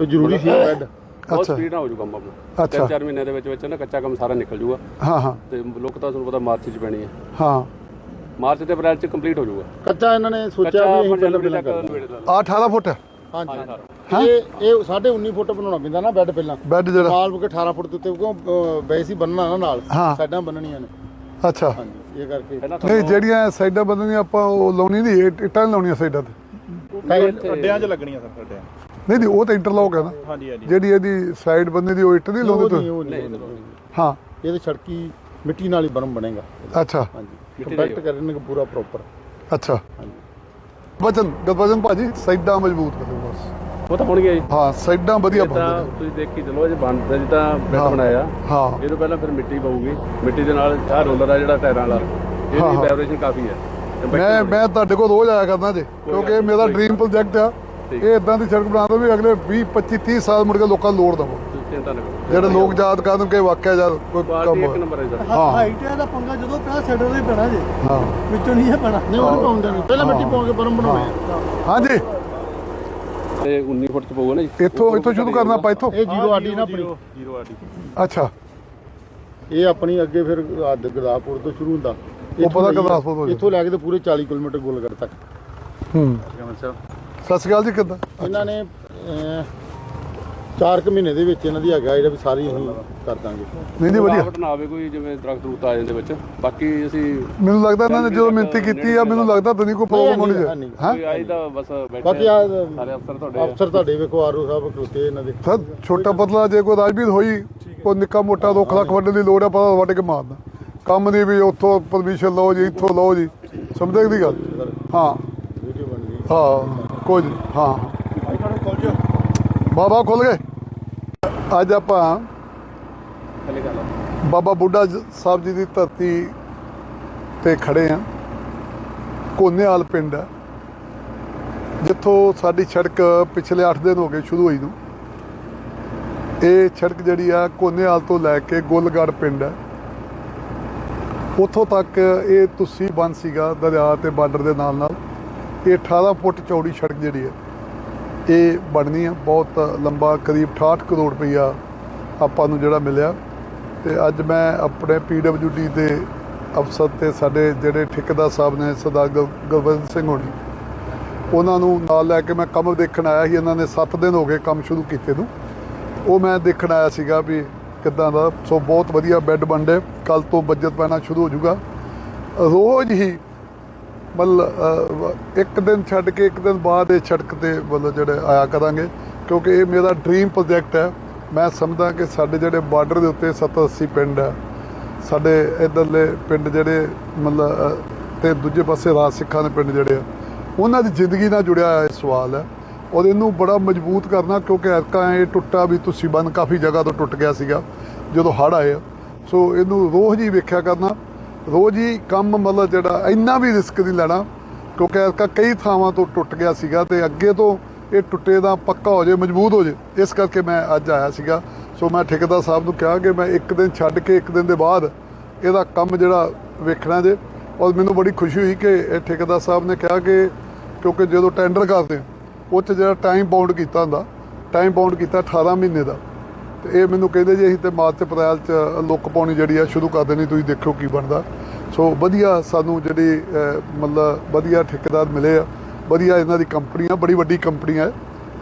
ਉਹ ਜ਼ਰੂਰੀ ਸੀ ਬੈੱਡ ਬਹੁਤ ਅੱਛਾ। ਸਪੀਡ ਨਾਲ ਹੋ ਜੂ ਕੰਮ ਆਪਣਾ। ਅੱਛਾ। ਤਿੰਨ ਚਾਰ ਮਹੀਨਿਆਂ ਦੇ ਵਿੱਚ ਵਿੱਚ ਨਾ ਕੱਚਾ ਕੰਮ ਸਾਰਾ ਨਿਕਲ ਜੂਗਾ। ਹਾਂ ਹਾਂ। ਤੇ ਲੁੱਕ ਤਾਂ ਤੁਹਾਨੂੰ ਪਤਾ ਮਾਰਚ 'ਚ ਪੈਣੀ ਹੈ ਹਾਂ। ਮਾਰਚ ਤੇ ਅਪ੍ਰੈਲ 'ਚ ਕੰਪਲੀਟ ਹੋ ਜੂਗਾ। ਕੱਚਾ ਇਹਨਾਂ ਨੇ ਸੋਚਿਆ ਕੱਚਾ ਵੀ ਅਸੀਂ ਪਹਿਲਾਂ ਜਨਵਰੀ ਪਹਿਲਾਂ ਤੱਕ ਕਰਨਾ। ਨਵੇੜੇ ਲਾ ਆ 18 ਫੁੱਟ ਹੈ। ਹਾਂਜੀ। ਇਹ ਇਹ ਸਾਡੇ 19 ਫੁੱਟ ਬਣਾਉਣਾ ਪੈਂਦਾ ਨਾ ਬੈੱਡ ਪਹਿਲਾਂ। ਬੈੱਡ ਜਿਹੜਾ। ਮਾਲ ਬੁਕੇ 18 ਫੁੱਟ ਦੇ ਉੱਤੇ ਕਿਉਂ ਬੈਸੀ ਬੰਨਣਾ ਨਾ ਨਾਲ। ਹਾਂ। ਸਾਈਡਾਂ ਬੰਨਣੀਆਂ ਨੇ। ਅੱਛਾ। ਹਾਂਜੀ ਇਹ ਕਰਕੇ। ਪਹਿਲਾਂ ਨਹੀਂ ਜਿਹੜੀਆਂ ਸਾਈਡਾਂ ਬੰਦਨੀਆਂ ਆਪਾਂ ਉਹ ਲਾਉਣੀ ਨਹੀਂ ਇਹ ਇੱਟਾਂ ਨੀ ਲਾਉਣੀਆਂ ਸਾਈਡਾਂ ਤੇ ਅੱਡਿਆਂ 'ਚ ਲੱਗਣੀਆਂ ਸਰ ਅੱਡਿਆਂ। ਨਹੀਂ ਨਹੀਂ ਉਹ ਤਾਂ ਇੰਟਰਲੌਕ ਹੈ ਨਾ। ਹਾਂਜੀ ਹਾਂਜੀ। ਜਿਹੜੀ ਇਹਦੀ ਸਾਈਡ ਬੰਦੇ ਦੀ ਉਹ ਇੱਟ ਨਹੀਂ ਲਾਉਂਦੇ ਤੁਸੀਂ? ਉਹ ਨਹੀਂ। ਹਾਂ। ਇਹ ਤੇ ਛੜਕੀ ਮਿੱਟੀ ਨਾਲ ਹੀ ਬਰਮ ਬਣੇਗਾ। ਅੱਛਾ। ਹਾਂਜੀ। ਕੰਪੈਕਟ ਕਰਨਗੇ ਪੂਰਾ ਪ੍ਰੋਪਰ ਅੱਛਾ। ਵਜਨ ਗਦਵਜਨ ਭਾਜੀ ਸਾਈਡਾਂ ਮਜ਼ਬੂਤ ਕਰੋ ਬਸ। ਉਹ ਤਾਂ ਹੋਣਗੇ ਜੀ। ਹਾਂ ਸਾਈਡਾਂ ਵਧੀਆ ਇਹ ਤਾਂ ਤੁਸੀਂ ਦੇਖੀ ਚਲੋ ਜੇ ਬਣਦਾ ਜਿੱਦਾਂ ਹਾਂ। ਬਣਾਇਆ। ਹਾਂ। ਇਹ ਤੋਂ ਪਹਿਲਾਂ ਫਿਰ ਮਿੱਟੀ ਪਊਗੀ। ਮਿੱਟੀ ਦੇ ਨਾਲ ਆਹ ਰੋਲਰ ਆ ਜਿਹੜਾ ਟਾਇਰਾਂ ਵਾਲਾ। ਇਹਦੀ। ਵਾਈਬ੍ਰੇਸ਼ਨ ਕਾਫੀ ਹੈ। ਮੈਂ ਮੈਂ ਤੁਹਾਡੇ ਕੋਲ ਰੋਜ਼ ਆਇਆ ਕਰਦਾ ਜੇ ਕਿਉਂਕਿ ਇਹ ਮੇਰਾ ਡ੍ਰੀਮ ਪ੍ਰੋਜੈਕਟ ਆ। ਇਹ ਇਦਾਂ ਦੀ ਸੜਕ ਬਣਾ ਦੋ ਵੀ ਅਗਲੇ 20 25 30 ਸਾਲ ਮੁੜ ਕੇ ਲੋਕਾਂ ਨੂੰ ਲੋੜ ਦਵੋ। ਜਿਹੜੇ ਲੋਕ ਯਾਦ ਕਰਨ ਕਿ ਵਾਕਿਆ ਜਦ ਕੋਈ ਕੰਮ ਇੱਕ ਹੋਇਆ। ਨੰਬਰ ਹੈ ਸਰ ਹਾਂ। ਹਾਈਟ ਦਾ ਪੰਗਾ ਜਦੋਂ ਪਿਆ ਸੈਡਰ ਦੇ ਪੈਣਾ ਜੇ। ਹਾਂ। ਵਿੱਚੋਂ ਨਹੀਂ ਇਹ ਪੈਣਾ। ਨਹੀਂ ਉਹ ਨਹੀਂ ਪਾਉਂਦੇ ਨੇ ਪਹਿਲਾਂ ਮਿੱਟੀ ਪਾਉਣ ਕੇ ਬਰਮ ਬਣਾਉਣੇ ਹਾਂਜੀ। ਤੇ 19 ਫੁੱਟ ਚ ਪਊਗਾ ਨਾ ਜੀ। ਇੱਥੋਂ ਇੱਥੋਂ ਸ਼ੁਰੂ ਕਰਨਾ ਆਪਾਂ ਇੱਥੋਂ। ਇਹ ਜ਼ੀਰੋ ਆਡੀ ਨਾ ਆਪਣੀ। ਜ਼ੀਰੋ ਆਡੀ ਅੱਛਾ। ਇਹ ਆਪਣੀ ਅੱਗੇ ਫਿਰ ਆਹ ਗੁਰਦਾਸਪੁਰ ਤੋਂ ਸ਼ੁਰੂ ਹੁੰਦਾ। ਉਹ ਪਤਾ ਗੁਰਦਾਸਪੁਰ ਤੋਂ ਇੱਥੋਂ ਲੈ ਕੇ ਤੇ ਪੂਰੇ 40 ਕਿਲੋਮੀਟਰ ਗੋਲਗੜ੍ਹ ਤੱਕ। ਹੂੰ। ਸਤਿ ਸ਼੍ਰੀ ਅਕਾਲ ਜੀ ਕਿੱਦਾਂ? ਇਹਨਾਂ ਨੇ 4 ਕੁ ਮਹੀਨੇ ਦੇ ਵਿੱਚ ਇਹਨਾਂ ਦੀ ਹੈਗਾ ਜਿਹੜਾ ਵੀ ਸਾਰੀ ਅਸੀਂ ਕਰ ਦਾਂਗੇ। ਨਹੀਂ ਨਹੀਂ ਵਧੀਆ। ਰੁਕਾਵਟ ਨਾ ਆਵੇ ਕੋਈ ਜਿਵੇਂ ਦਰਖਤ ਰੂਤ ਆ ਜਾਂਦੇ ਵਿੱਚ। ਬਾਕੀ ਅਸੀਂ ਮੈਨੂੰ ਲੱਗਦਾ ਇਹਨਾਂ ਨੇ ਜਦੋਂ ਮਿਹਨਤੀ ਕੀਤੀ ਆ ਮੈਨੂੰ ਲੱਗਦਾ ਤਾਂ ਨਹੀਂ ਕੋਈ ਪ੍ਰੋਬਲਮ ਹੋਣੀ ਚਾਹੀਦੀ। ਨਹੀਂ। ਹਾਂ? ਕੋਈ ਆਈ ਤਾਂ ਬਸ ਬੈਠੇ ਬਾਕੀ ਆ ਸਾਰੇ ਅਫਸਰ ਤੁਹਾਡੇ ਅਫਸਰ ਤੁਹਾਡੇ ਵੇਖੋ ਆਰਓ ਸਾਹਿਬ ਖਲੋਤੇ ਇਹਨਾਂ ਦੇ। ਸਰ ਛੋਟਾ ਪਤਲਾ ਜੇ ਕੋਈ ਰਾਜਵੀਰ ਹੋਈ ਕੋਈ ਨਿੱਕਾ ਮੋਟਾ ਰੁੱਖ ਲੱਖ ਵੱਢਣ ਦੀ ਲੋੜ ਆ ਪਤਾ ਵੱਢ ਕੇ ਮਾਰਦਾ ਕੰਮ ਦੀ ਵੀ ਉੱਥੋਂ ਪਰਮਿਸ਼ਨ ਲਓ ਜੀ ਇੱਥੋਂ ਲਓ ਜੀ। ਸਮਝਦੇ ਦੀ ਗੱਲ? ਹਾਂ। ਹਾਂ, ਕੋਈ ਨਹੀਂ ਹਾਂ। ਬਾਬਾ ਖੁੱਲ ਗਏ। ਅੱਜ ਆਪਾਂ ਬਾਬਾ ਬੁੱਢਾ ਜ- ਸਾਹਿਬ ਜੀ ਦੀ ਧਰਤੀ ਤੇ ਖੜੇ ਆ। ਕੋਨੇਵਾਲ ਪਿੰਡ ਹੈ ਜਿੱਥੋਂ ਸਾਡੀ ਸੜਕ ਪਿਛਲੇ 8 ਦਿਨ ਹੋ ਗਏ ਸ਼ੁਰੂ ਹੋਈ ਨੂੰ। ਇਹ ਸੜਕ ਜਿਹੜੀ ਆ ਕੋਨੇਵਾਲ ਤੋਂ ਲੈ ਕੇ ਗੁੱਲਗੜ੍ਹ ਪਿੰਡ ਹੈ ਉੱਥੋਂ ਤੱਕ ਇਹ ਤੁਸੀਂ ਬੰਦ ਸੀਗਾ ਦਰਿਆ ਤੇ ਬਾਰਡਰ ਦੇ ਨਾਲ ਨਾਲ ਇਹ 18 ਫੁੱਟ ਚੌੜੀ ਸੜਕ ਜਿਹੜੀ ਹੈ, ਇਹ ਬਣਨੀ ਆ ਬਹੁਤ ਲੰਬਾ, ਕਰੀਬ 68 ਕਰੋੜ ਰੁਪਈਆ ਆਪਾਂ ਨੂੰ ਜਿਹੜਾ ਮਿਲਿਆ। ਤੇ ਅੱਜ ਮੈਂ ਆਪਣੇ ਪੀਡਬਲਯੂਡੀ ਦੇ ਅਫਸਰ ਤੇ ਸਾਡੇ ਜਿਹੜੇ ਠੇਕੇਦਾਰ ਸਾਹਿਬ ਨੇ, ਸਰਦਾਰ ਗੁਰ- ਗੁਰਬੰਦ ਸਿੰਘ ਹੋਣੀ, ਉਹਨਾਂ ਨੂੰ ਨਾਲ ਲੈ ਕੇ ਮੈਂ ਕੰਮ ਦੇਖਣ ਆਇਆ ਸੀ। ਇਹਨਾਂ ਨੇ 7 ਦਿਨ ਹੋ ਗਏ ਕੰਮ ਸ਼ੁਰੂ ਕੀਤੇ ਨੂੰ। ਉਹ ਮੈਂ ਦੇਖਣ ਆਇਆ ਸੀਗਾ ਵੀ ਕਿੱਦਾਂ ਦਾ। ਸੋ ਬਹੁਤ ਵਧੀਆ ਬੈੱਡ ਬਣਦੇ। ਕੱਲ ਤੋਂ ਬਜਟ ਪੈਣਾ ਸ਼ੁਰੂ ਹੋ ਜਾਊਗਾ। ਰੋਜ਼ ਹੀ ਮਤਲਬ ਇੱਕ ਦਿਨ ਛੱਡ ਕੇ ਇੱਕ ਦਿਨ ਬਾਅਦ ਇਹ ਸੜਕ ਤੇ ਮਤਲਬ ਜਿਹੜੇ ਆਇਆ ਕਰਾਂਗੇ ਕਿਉਂਕਿ ਇਹ ਮੇਰਾ ਡ੍ਰੀਮ ਪ੍ਰੋਜੈਕਟ ਹੈ। ਮੈਂ ਸਮਝਦਾ ਕਿ ਸਾਡੇ ਜਿਹੜੇ ਬਾਰਡਰ ਦੇ ਉੱਤੇ 70 80 ਪਿੰਡ ਹੈ ਸਾਡੇ ਇਧਰਲੇ ਪਿੰਡ ਜਿਹੜੇ ਮਤਲਬ ਅਹ, ਤੇ ਦੂਜੇ ਪਾਸੇ ਰਾਜ ਸਿੱਖਾਂ ਦੇ ਪਿੰਡ ਜਿਹੜੇ ਆ ਉਹਨਾਂ ਦੀ ਜ਼ਿੰਦਗੀ ਨਾਲ ਜੁੜਿਆ ਹੋਇਆ ਇਹ ਸਵਾਲ ਹੈ। ਔਰ ਇਹਨੂੰ ਬੜਾ ਮਜ਼ਬੂਤ ਕਰਨਾ ਕਿਉਂਕਿ ਐਰਕਾ ਇਹ ਟੁੱਟਾ ਵੀ ਤੁਸੀਂ ਬੰਦ ਕਾਫੀ ਜਗ੍ਹਾ ਤੋਂ ਟੁੱਟ ਗਿਆ ਸੀਗਾ ਜਦੋਂ ਹੜ੍ਹ ਆਏ ਸੋ ਇਹਨੂੰ ਰੋਜ਼ ਹੀ ਵੇਖਿਆ ਕਰਨਾ। ਰੋਜ਼ ਹੀ ਕੰਮ ਮਤਲਬ ਜਿਹੜਾ ਇੰਨਾ ਵੀ ਰਿਸਕ ਨਹੀਂ ਲੈਣਾ, ਕਿਉਂਕਿ ਐਰਕਾ ਕਈ ਥਾਵਾਂ ਤੋਂ ਟੁੱਟ ਗਿਆ ਸੀਗਾ ਤੇ ਅੱਗੇ ਤੋਂ ਇਹ ਟੁੱਟੇ ਦਾ ਪੱਕਾ ਹੋ ਜੇ, ਮਜ਼ਬੂਤ ਹੋ ਜੇ, ਇਸ ਕਰਕੇ ਮੈਂ ਅੱਜ ਆਇਆ ਸੀਗਾ। ਸੋ ਮੈਂ ਠੇਕੇਦਾਰ ਸਾਹਿਬ ਨੂੰ ਕਿਹਾ ਕਿ ਮੈਂ ਇੱਕ ਦਿਨ ਛੱਡ ਕੇ ਇੱਕ ਦਿਨ ਦੇ ਬਾਅਦ ਇਹਦਾ ਕੰਮ ਜਿਹੜਾ ਵੇਖਣਾ ਜੇ। ਔਰ ਮੈਨੂੰ ਬੜੀ ਖੁਸ਼ੀ ਹੋਈ ਕਿ ਇਹ ਠੇਕੇਦਾਰ ਸਾਹਿਬ ਨੇ ਕਿਹਾ ਕਿ ਕਿਉਂਕਿ ਜਦੋਂ ਟੈਂਡਰ ਕਰਦੇ ਉਹ 'ਚ ਜਿਹੜਾ ਟਾਈਮ ਬਾਉਂਡ ਕੀਤਾ ਹੁੰਦਾ ਟਾਈਮ ਬਾਉਂਡ ਕੀਤਾ 18 ਮਹੀਨੇ ਦਾ। ਤੇ ਇਹ ਮੈਨੂੰ ਕਹਿੰਦੇ ਜੀ ਅਸੀਂ ਤੇ ਮਾਰਚ ਤੇ ਅਪ੍ਰੈਲ ਚ ਲੁੱਕ ਪਾਉਣੀ ਜਿਹੜੀ ਆ ਸ਼ੁਰੂ ਕਰ ਦੇਣੀ ਤੁਸੀਂ ਦੇਖੋ ਕੀ ਬਣਦਾ। ਸੋ ਵਧੀਆ ਸਾਨੂੰ ਜਿਹੜੀ ਮਤਲਬ ਵਧੀਆ ਠੇਕੇਦਾਰ ਮਿਲੇ ਆ। ਵਧੀਆ ਇਹਨਾਂ ਦੀ ਕੰਪਨੀ ਆ ਬੜੀ ਵੱਡੀ ਕੰਪਨੀ ਹੈ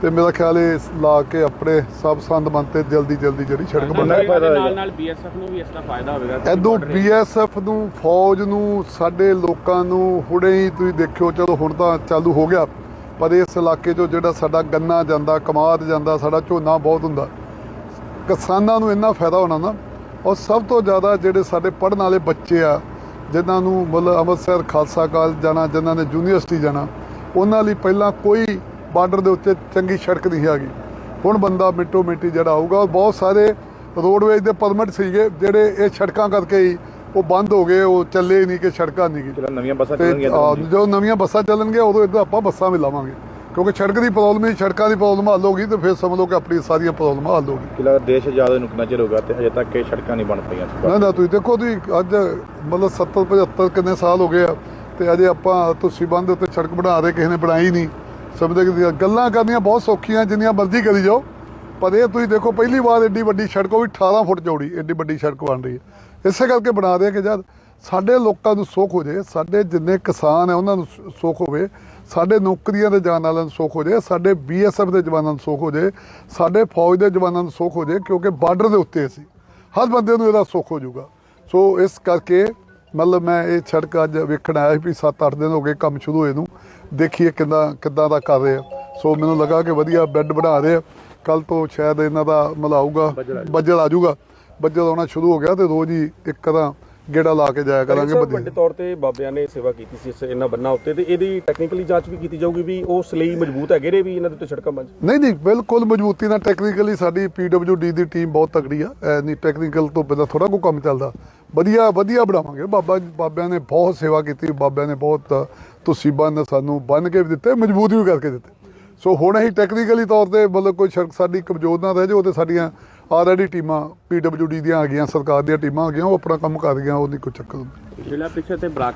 ਤੇ ਮੇਰਾ ਖਿਆਲ ਇਹ ਲਾ ਕੇ ਆਪਣੇ ਸਭ ਸੰਦ ਮਨ ਤੇ ਜਲਦੀ ਜਲਦੀ ਜਿਹੜੀ ਸੜਕ ਬਣ ਨਾਲ ਨਾਲ ਬੀਐਸਐਫ ਨੂੰ ਵੀ ਇਸ ਦਾ ਫਾਇਦਾ ਹੋਵੇਗਾ ਐਦੋਂ ਬੀਐਸਐਫ ਨੂੰ ਫੌਜ ਨੂੰ ਸਾਡੇ ਲੋਕਾਂ ਨੂੰ ਹੁਣੇ ਹੀ ਤੁਸੀਂ ਦੇਖਿਓ ਚਲੋ ਹੁਣ ਤਾਂ ਚਾਲੂ ਹੋ ਗਿਆ। ਪਰ ਇਸ ਇਲਾਕੇ 'ਚੋਂ ਜਿਹੜਾ ਸਾਡਾ ਗੰਨਾ ਜਾਂਦਾ ਕਮਾਦ ਜਾਂਦਾ ਸਾਡਾ ਝੋਨਾ ਬਹੁਤ ਹੁੰਦਾ। ਕਿਸਾਨਾਂ ਨੂੰ ਇੰਨਾ ਫਾਇਦਾ ਹੋਣਾ ਨਾ ਔਰ ਸਭ ਤੋਂ ਜ਼ਿਆਦਾ ਜਿਹੜੇ ਸਾਡੇ ਪੜ੍ਹਨ ਵਾਲੇ ਬੱਚੇ ਆ ਜਿਨ੍ਹਾਂ ਨੂੰ ਮਤਲਬ ਅੰਮ੍ਰਿਤਸਰ ਖਾਲਸਾ ਕਾਲਜ ਜਾਣਾ ਜਿਨ੍ਹਾਂ ਨੇ ਯੂਨੀਵਰਸਿਟੀ ਜਾਣਾ ਉਹਨਾਂ ਲਈ ਪਹਿਲਾਂ ਕੋਈ ਬਾਰਡਰ ਦੇ ਉੱਤੇ ਚੰਗੀ ਸੜਕ ਨਹੀਂ ਹੈਗੀ। ਹੁਣ ਬੰਦਾ ਮਿੰਟੋ ਮਿੰਟੀ ਜਿਹੜਾ ਆਊਗਾ ਔਰ ਬਹੁਤ ਸਾਰੇ ਰੋਡਵੇਜ ਦੇ ਪਰਮਿਟ ਸੀਗੇ ਜਿਹੜੇ ਇਹ ਸੜਕਾਂ ਕਰਕੇ ਹੀ ਉਹ ਬੰਦ ਹੋ ਗਏ ਉਹ ਚੱਲੇ ਨਹੀਂ ਕਿ ਸੜਕਾਂ ਨਹੀਂ ਗਈ ਜਿਹੜਾ ਨਵੀਆਂ ਬੱਸਾਂ ਚੱਲਣਗੀਆਂ ਜਦੋਂ ਨਵੀਆਂ ਬੱਸਾਂ ਚੱਲਣਗੀਆਂ ਉਦੋਂ ਇੱਧਰ ਆਪਾਂ ਬੱਸਾਂ ਵੀ ਲਾਵਾਂਗੇ। ਕਿਉਂਕਿ ਸੜਕ ਦੀ ਪ੍ਰੋਬਲਮ ਹੀ ਸੜਕਾਂ ਦੀ ਪ੍ਰੋਬਲਮ ਹੱਲ ਹੋ ਗਈ ਤੇ ਫਿਰ ਸਮਝ ਲਓ ਕਿ ਆਪਣੀ ਸਾਰੀਆਂ ਪ੍ਰੋਬਲਮਾਂ ਹੱਲ ਹੋ ਗਈ। ਕਿ ਲੱਗਦਾ ਦੇਸ਼ ਆਜ਼ਾਦ ਨੂੰ ਕਿੰਨਾ ਚਿਰ ਹੋ ਗਿਆ ਤੇ ਹਜੇ ਤੱਕ ਇਹ ਸੜਕਾਂ ਨਹੀਂ ਬਣ ਪਈਆਂ? ਨਾ ਨਾ ਤੁਸੀਂ ਦੇਖੋ ਤੁਸੀਂ ਅੱਜ ਮਤਲਬ 70 75 ਕਿੰਨੇ ਸਾਲ ਹੋ ਗਏ ਆ ਤੇ ਅਜੇ ਆਪਾਂ ਤੁਸੀਂ ਬੰਦ ਉੱਤੇ ਸੜਕ ਬਣਾ ਰਹੇ ਕਿਸੇ ਨੇ ਬਣਾਈ ਨਹੀਂ। ਸਮਝਦੇ ਕਿ ਗੱਲਾਂ ਕਰਨੀਆਂ ਬਹੁਤ ਸੌਖੀਆਂ ਜਿੰਨੀਆਂ ਮਰਜ਼ੀ ਕਰੀ ਜਾਓ। ਪਰ ਇਹ ਤੁਸੀਂ ਦੇਖੋ ਪਹਿਲੀ ਵਾਰ ਏਡੀ ਵੱਡੀ ਸੜਕ ਉਹ ਵੀ 18 ਫੁੱਟ ਚੌੜੀ ਏਡੀ ਵੱਡੀ ਸੜਕ ਬਣ ਰਹੀ ਹੈ। ਇਸੇ ਕਰਕੇ ਬਣਾ ਦੇ ਕਿ ਜਦ ਸਾਡੇ ਲੋਕਾਂ ਨੂੰ ਸੁੱਖ ਹੋ ਜਾਏ ਸਾਡੇ ਜਿੰਨੇ ਕਿਸਾਨ ਹੈ ਉਹਨਾਂ ਨੂੰ ਸੁੱਖ ਹੋਵੇ ਸਾਡੇ ਨੌਕਰੀਆਂ ਦੇ ਜਾਣ ਵਾਲਿਆਂ ਨੂੰ ਸੁੱਖ ਹੋ ਜਾਏ ਸਾਡੇ ਬੀਐਸਐਫ ਦੇ ਜਵਾਨਾਂ ਨੂੰ ਸੁੱਖ ਹੋ ਜਾਏ ਸਾਡੇ ਫੌਜ ਦੇ ਜਵਾਨਾਂ ਨੂੰ ਸੁੱਖ ਹੋ ਜਾਏ ਕਿਉਂਕਿ ਬਾਰਡਰ ਦੇ ਉੱਤੇ ਅਸੀਂ ਹਰ ਬੰਦੇ ਨੂੰ ਇਹਦਾ ਸੁੱਖ ਹੋ ਜਾਊਗਾ। ਸੋ ਇਸ ਕਰਕੇ ਮਤਲਬ ਮੈਂ ਇਹ ਸੜਕ ਅੱਜ ਵੇਖਣ ਆਇਆ ਵੀ 7-8 ਦਿਨ ਹੋ ਗਏ ਕੰਮ ਸ਼ੁਰੂ ਹੋਏ ਨੂੰ ਦੇਖੀਏ ਕਿੱਦਾਂ ਕਿੱਦਾਂ ਦਾ ਕਰ ਰਹੇ ਆ। ਸੋ ਮੈਨੂੰ ਲੱਗਾ ਕਿ ਵਧੀਆ ਬੈੱਡ ਬਣਾ ਰਹੇ ਆ ਕੱਲ ਤੋਂ ਸ਼ਾਇਦ ਇਹਨਾਂ ਦਾ ਮਲਾਊਗਾ ਬੱਜਟ ਆ ਜਾਊਗਾ। ਬੱਜਟ ਆਉਣਾ ਸ਼ੁਰੂ ਹੋ ਗਿਆ ਤੇ ਰੋਜ਼ ਹੀ ਇੱਕ ਤਰ੍ਹਾਂ ਗੇੜਾ ਲਾ ਕੇ ਜਾਇਆ ਕਰਾਂਗੇ ਵੱਡੇ ਤੌਰ ਤੇ ਬਾਬਿਆਂ ਨੇ ਸੇਵਾ ਕੀਤੀ ਸੀ ਇਸ ਇਹਨਾਂ ਬੰਨਾਂ ਉੱਤੇ ਤੇ ਇਹਦੀ ਟੈਕਨੀਕਲੀ ਜਾਂਚ ਵੀ ਕੀਤੀ ਜਾਊਗੀ ਵੀ ਉਸ ਲਈ ਮਜ਼ਬੂਤ ਹੈਗੇ ਨੇ ਵੀ ਇਹਨਾਂ ਦੇ ਉੱਤੇ ਸੜਕਾਂ ਬਣ ਨਹੀਂ ਨਹੀਂ ਬਿਲਕੁਲ ਮਜ਼ਬੂਤੀ ਨਾਲ ਟੈਕਨੀਕਲੀ ਸਾਡੀ ਪੀਡਬਲਯੂਡੀ ਦੀ ਟੀਮ ਬਹੁਤ ਤਕੜੀ ਆ। ਨਹੀਂ ਟੈਕਨੀਕਲ ਤੋਂ ਬਿਨਾਂ ਥੋੜਾ ਕੋ ਕੰਮ ਚੱਲਦਾ। ਵਧੀਆ ਵਧੀਆ ਬਣਾਵਾਂਗੇ। ਬਾਬਾ ਬਾਬਿਆਂ ਨੇ ਬਹੁਤ ਸੇਵਾ ਕੀਤੀ। ਬਾਬਿਆਂ ਨੇ ਬਹੁਤ ਤੁਸੀਂ ਬੰਨ ਸਾਨੂੰ ਬੰਨ ਕੇ ਵੀ ਦਿੱਤੇ ਮਜ਼ਬੂਤ ਵੀ ਕਰਕੇ ਦਿੱਤੇ। ਸੋ ਹੁਣ ਅਸੀਂ ਟੈਕਨੀਕਲੀ ਤੌਰ ਤੇ ਮਤਲਬ ਕੋਈ ਸ਼ਰਕ ਸਾਡੀ ਕਮਜ਼ੋਰ ਨਾ ਰਹਿ ਜਾਏ ਉਹ ਤੇ ਸਾਡੀਆਂ ਆਲਰੇਡੀ ਟੀਮਾਂ ਪੀਡਬਲਯੂਡੀ ਦੀਆਂ ਆ ਗਈਆਂ, ਸਰਕਾਰ ਦੀਆਂ ਟੀਮਾਂ ਆ ਗਈਆਂ, ਉਹ ਆਪਣਾ ਕੰਮ ਕਰ ਗਈਆਂ ਉਹ ਨਹੀਂ ਕੋਈ ਚੱਕਰ ਜਿਹੜਾ ਪਿੱਛੇ ਤੇ ਬਰਾਕ